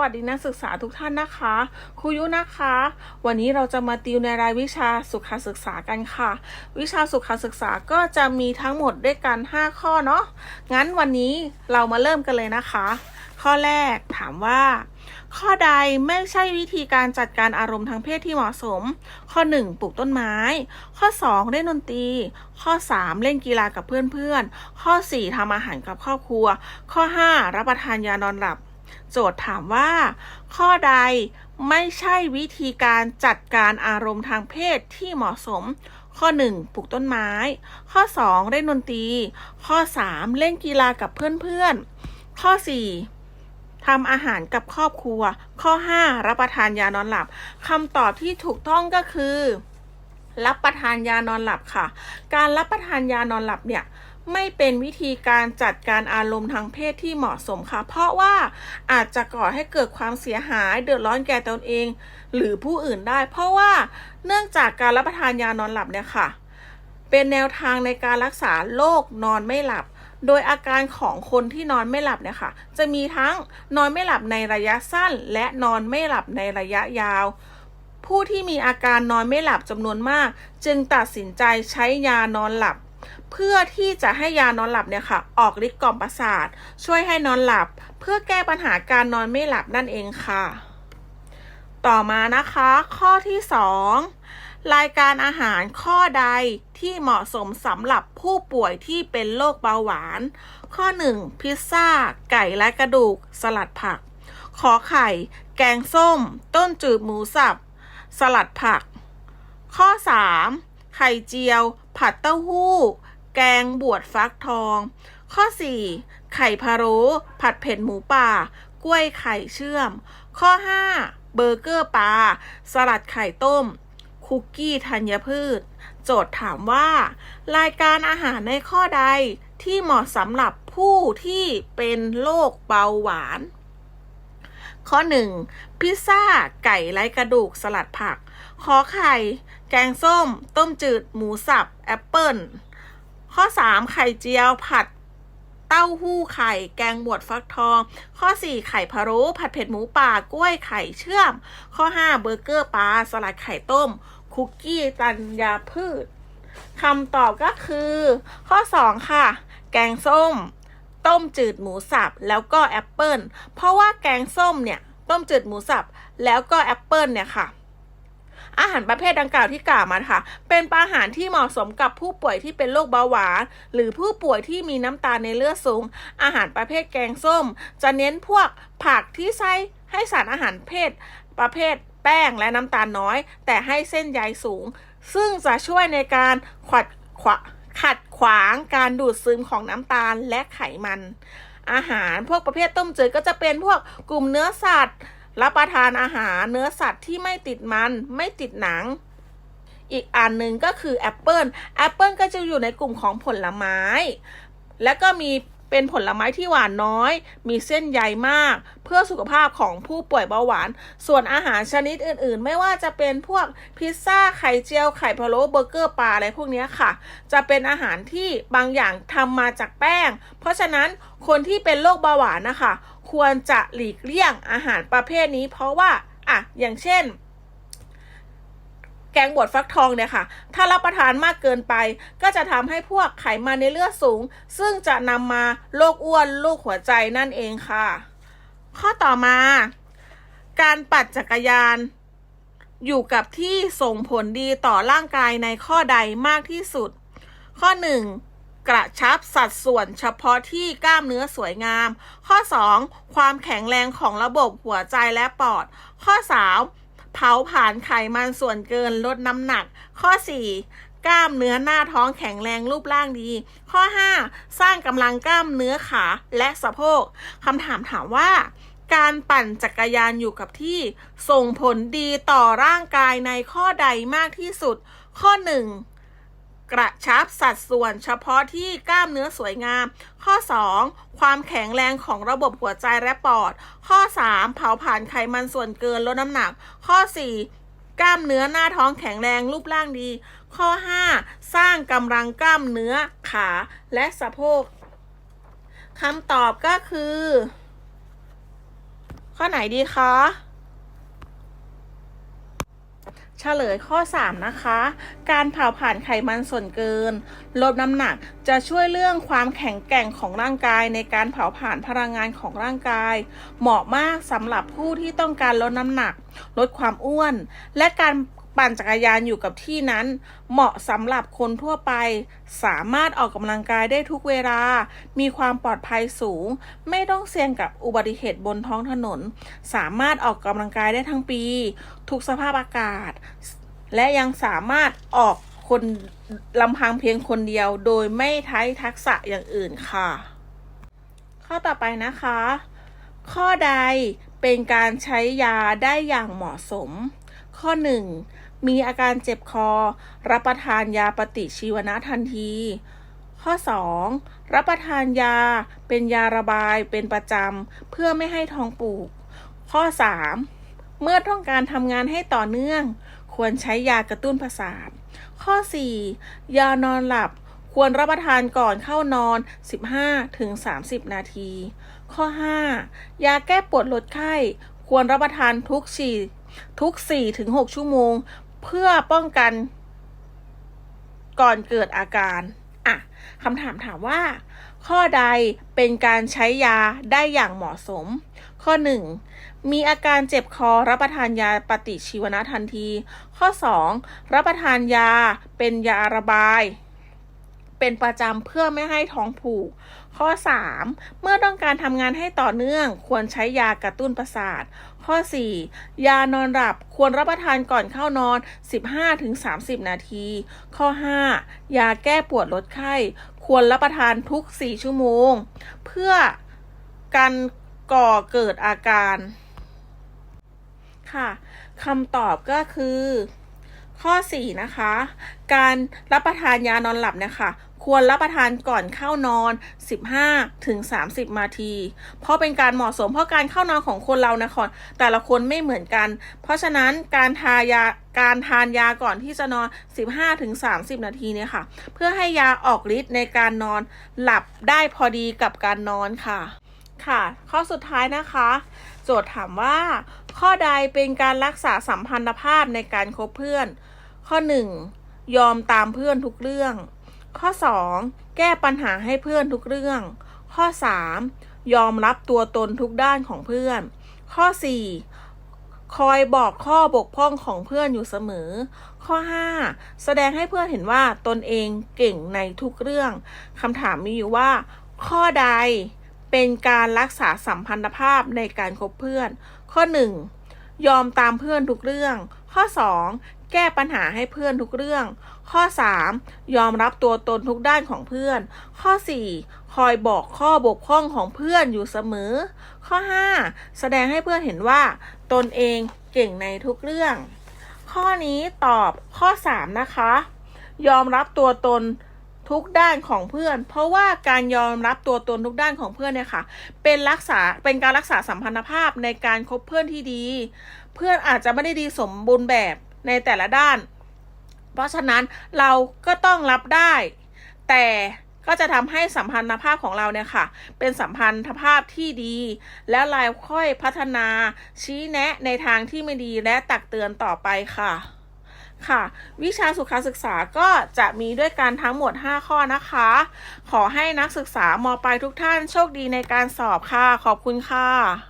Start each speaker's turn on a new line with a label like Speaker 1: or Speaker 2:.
Speaker 1: วัสดีนักศึกษาทุกท่านนะคะครูยุนะคะ วันนี้เราจะมาติวในรายวิชาสุขศึกษากันค่ะ วิชาสุขศึกษาก็จะมีทั้งหมดด้วยกัน 5 ข้อเนาะงั้นวันนี้เรามาเริ่มกันเลยนะคะ ข้อแรกถามว่า ข้อใดไม่ใช่วิธีการจัดการอารมณ์ทางเพศที่เหมาะสม ข้อ 1 ปลูกต้นไม้ ข้อ 2 เล่นดนตรี ข้อ 3 เล่นกีฬากับเพื่อนๆข้อ 4ทำอาหารกับครอบครัว ข้อ 5 รับประทานยานอนหลับ โจทย์ถามว่า ข้อใดไม่ใช่วิธีการจัดการอารมณ์ทางเพศที่เหมาะสม ข้อ 1 ปลูกต้นไม้ ข้อ 2 เล่นดนตรี ข้อ 3 เล่นกีฬากับเพื่อนๆ ข้อ 4ทำอาหารกับครอบครัว ข้อ 5 รับประทานยานอนหลับคำตอบที่ถูกต้องก็คือ รับประทานยานอนหลับค่ะ การรับประทานยานอนหลับเนี่ย ไม่เป็นวิธีการจัดการอารมณ์ทางเพศที่เหมาะสมค่ะ เพราะว่าอาจจะก่อให้เกิดความเสียหายเดือดร้อนแก่ตนเอง หรือผู้อื่นได้ เพราะว่าเนื่องจากการรับประทานยานอนหลับเนี่ยค่ะ เป็นแนวทางในการรักษาโรคนอนไม่หลับ โดยอาการของคนที่นอนไม่หลับเนี่ยค่ะ จะมีทั้งนอนไม่หลับในระยะสั้น และนอนไม่หลับในระยะยาวผู้ที่มีอาการนอนไม่หลับจำนวนมาก จึงตัดสินใจใช้ยานอนหลับ เพื่อที่จะให้ยานอนหลับเนี่ยค่ะ ออกฤทธิ์กล่อมประสาท ช่วยให้นอนหลับ เพื่อแก้ปัญหาการนอนไม่หลับนั่นเองค่ะ ต่อมานะคะ ข้อที่ 2 รายการอาหารข้อใดที่เหมาะสมสำหรับผู้ป่วยที่เป็นโรคเบาหวาน ข้อ 1 พิซซ่า ไก่และกระดูก สลัดผัก ขอไข่ แกงส้ม ต้นจืดหมูสับ สลัดผัก ข้อ 3 ข่เจียว ผัดเต้าหู้ แกงบวชฟักทอง ข้อ 4 ไข่พะโล้ผัดเผ็ดหมูป่า กล้วยไข่เชื่อม ข้อ 5 เบอร์เกอร์ปลาสลัดไข่ต้ม คุกกี้ธัญพืช โจทย์ถามว่า รายการอาหารในข้อใดที่เหมาะสำหรับผู้ที่เป็นโรคเบาหวาน ข้อ 1 พิซซ่า ไก่ไร้กระดูกสลัดผัก ขอไข่ แกงส้ม ต้มจืด หมูสับ แอปเปิลข้อ 3 ไข่เจียวผัดเต้าหู้ไข่ แกงบวชฟักทอง ข้อ 4 ไข่พะโล้ผัดเผ็ดหมูป่ากล้วยไข่เชื่อม ข้อ 5 เบอร์เกอร์ปลาสลัดไข่ต้ม คุกกี้ตัญญาพืชคำตอบก็คือ ข้อ 2 ค่ะ แกงส้ม ต้มจืดหมูสับแล้วก็แอปเปิลเพราะว่าแกงส้มเนี่ย ต้มจืดหมูสับแล้วก็แอปเปิลเนี่ยค่ะ อาหารประเภทดังกล่าวที่กล่าวมาค่ะ เป็นอาหารที่เหมาะสมกับผู้ป่วยที่เป็นโรคเบาหวาน หรือผู้ป่วยที่มีน้ำตาลในเลือดสูง อาหารประเภทแกงส้ม จะเน้นพวกผักที่ใช้ให้สารอาหารเพศ ประเภทแป้งและน้ำตาลน้อย แต่ให้เส้นใยสูง ซึ่งจะช่วยในการขัดขวาขัด ขวางการดูดซึมของน้ำตาลและไขมัน อาหารพวกประเภทต้มจืดก็จะเป็นพวกกลุ่มเนื้อสัตว์ รับประทานอาหารเนื้อสัตว์ที่ไม่ติดมันไม่ติดหนัง อีกอันหนึ่งก็คือแอปเปิลแอปเปิลก็จะอยู่ในกลุ่มของผลไม้ และก็มี เป็นผลไม้ที่หวานน้อย มีเส้นใยมาก เพื่อสุขภาพของผู้ป่วยเบาหวาน ส่วนอาหารชนิดอื่นๆ ไม่ว่าจะเป็นพวกพิซซ่าไข่เจียวไข่พะโล้เบอร์เกอร์ปลาอะไรพวกนี้ค่ะ จะเป็นอาหารที่บางอย่างทำมาจากแป้ง เพราะฉะนั้นคนที่เป็นโรคเบาหวานนะคะ ควรจะหลีกเลี่ยงอาหารประเภทนี้ เพราะว่าอะอย่างเช่น แกงบวชฟักทองเนี่ยค่ะ ถ้ารับประทานมากเกินไป ก็จะทำให้พวกไขมันในเลือดสูง ซึ่งจะนำมาโรคอ้วนโรคหัวใจนั่นเองค่ะ ข้อต่อมา การปั่นจักรยานอยู่กับที่ส่งผลดีต่อร่างกายในข้อใดมากที่สุด ข้อ 1 กระชับสัดส่วนเฉพาะที่กล้ามเนื้อสวยงาม ข้อ 2 ความแข็งแรงของระบบหัวใจและปอด ข้อ 3 เผาผลาญไขมันส่วนเกินลดน้ำหนัก ข้อ 4 กล้ามเนื้อหน้าท้องแข็งแรงรูปร่างดี ข้อ 5 สร้างกำลังกล้ามเนื้อขาและสะโพกคำถามถามว่า การปั่นจักรยานอยู่กับที่ ส่งผลดีต่อร่างกายในข้อใดมากที่สุด ข้อ 1 กระชับสัดส่วนเฉพาะที่กล้ามเนื้อสวยงาม ข้อ 2 ความแข็งแรงของระบบหัวใจและปอด ข้อ 3 เผาผลาญไขมันส่วนเกินลดน้ำหนัก ข้อ 4 กล้ามเนื้อหน้าท้องแข็งแรงรูปร่างดี ข้อ 5 สร้างกำลังกล้ามเนื้อขาและสะโพกคำตอบก็คือ ข้อไหนดีคะ เฉลยข้อ 3 นะคะ การเผาผ่านไขมันส่วนเกิน ลดน้ำหนักจะช่วยเรื่องความแข็งแกร่งของร่างกายในการเผาผ่านพลังงานของร่างกาย เหมาะมากสำหรับผู้ที่ต้องการลดน้ำหนัก ลดความอ้วน และการ ปั่นจักรยานอยู่กับที่นั้น เหมาะสำหรับคนทั่วไป สามารถออกกำลังกายได้ทุกเวลา มีความปลอดภัยสูง ไม่ต้องเสี่ยงกับอุบัติเหตุบนท้องถนน สามารถออกกำลังกายได้ทั้งปี ทุกสภาพอากาศ และยังสามารถออกคนลำพังเพียงคนเดียว โดยไม่ใช้ทักษะอย่างอื่นค่ะ ข้อต่อไปนะคะ ข้อใดเป็นการใช้ยาได้อย่างเหมาะสม ข้อ 1. มีอาการเจ็บคอ รับประทานยาปฏิชีวนะทันที ข้อ 2. รับประทานยาเป็นยาระบายเป็นประจำ เพื่อไม่ให้ท้องผูก ข้อ 3. เมื่อต้องการทำงานให้ต่อเนื่อง ควรใช้ยากระตุ้นประสาท ข้อ 4. ยานอนหลับควรรับประทานก่อนเข้านอน 15-30 นาที ข้อ 5. ยาแก้ปวดลดไข้ ควรรับประทานทุกฉี่ทุก 4-6 ชั่วโมง เพื่อป้องกัน ก่อนเกิดอาการอะคำถามถามว่า ข้อใดเป็นการใช้ยาได้อย่างเหมาะสม ข้อ 1. มีอาการเจ็บคอรับประทานยาปฏิชีวนะทันที ข้อ 2. รับประทานยาเป็นยาระบาย เป็นประจำเพื่อไม่ให้ท้องผูก ข้อ 3. เมื่อต้องการทำงานให้ต่อเนื่อง ควรใช้ยากระตุ้นประสาท ข้อ 4. ยานอนหลับควรรับประทานก่อนเข้านอน 15-30 นาที ข้อ 5. ยาแก้ปวดลดไข้ ควรรับประทานทุก 4 ชั่วโมง เพื่อกันก่อเกิดอาการค่ะคำตอบก็คือ ข้อ 4 นะคะ การรับประทานยานอนหลับเนี่ยค่ะ ควรรับประทานก่อนเข้านอน 15ถึง30นาที เพราะเป็นการเหมาะสมเพราะการเข้านอนของคนเรานะคะแต่ละคนไม่เหมือนกัน เพราะฉะนั้นการทายาการทานยาก่อนที่จะนอน 15ถึง30 นาทีเนี่ยค่ะ เพื่อให้ยาออกฤทธิ์ในการนอนหลับได้พอดีกับการนอนค่ะ ค่ะ ข้อสุดท้ายนะคะ โจทย์ถามว่า ข้อใดเป็นการรักษาสัมพันธภาพในการคบเพื่อน ข้อ 1. ยอมตามเพื่อนทุกเรื่อง ข้อ 2. แก้ปัญหาให้เพื่อนทุกเรื่อง ข้อ 3. ยอมรับตัวตนทุกด้านของเพื่อน ข้อ 4. คอยบอกข้อบกพร่องของเพื่อนอยู่เสมอ ข้อ 5. แสดงให้เพื่อนเห็นว่าตนเองเก่งในทุกเรื่องคำถามมีอยู่ว่า ข้อใดเป็นการรักษาสัมพันธภาพในการคบเพื่อน ข้อ 1. ยอมตามเพื่อนทุกเรื่อง ข้อ 2. แก้ปัญหาให้เพื่อนทุกเรื่อง ข้อ 3. ยอมรับตัวตนทุกด้านของเพื่อน ข้อ 4. คอยบอกข้อบกพร่องของเพื่อนอยู่เสมอ ข้อ 5. แสดงให้เพื่อนเห็นว่า ตนเองเก่งในทุกเรื่อง ข้อนี้ตอบข้อ 3 นะคะ ยอมรับตัวตนทุกด้านของเพื่อน เพราะว่าการยอมรับตัวตนทุกด้านของเพื่อนเนี่ยค่ะ เป็นรักษา เป็นการรักษาสัมพันธภาพในการคบเพื่อนที่ดี เพื่อนอาจจะไม่ได้ดีสมบูรณ์แบบในแต่ละด้าน เพราะฉะนั้นเราก็ต้องรับได้ แต่ก็จะทำให้สัมพันธภาพของเราเนี่ยค่ะ เป็นสัมพันธภาพที่ดี แล้วเราค่อยพัฒนาชี้แนะในทางที่ไม่ดีและตักเตือนต่อไปค่ะค่ะ วิชาสุขศึกษาก็จะมีด้วยกันทั้งหมด 5 ข้อนะคะ ขอให้นักศึกษามปลายทุกท่านโชคดีในการสอบค่ะ ขอบคุณค่ะ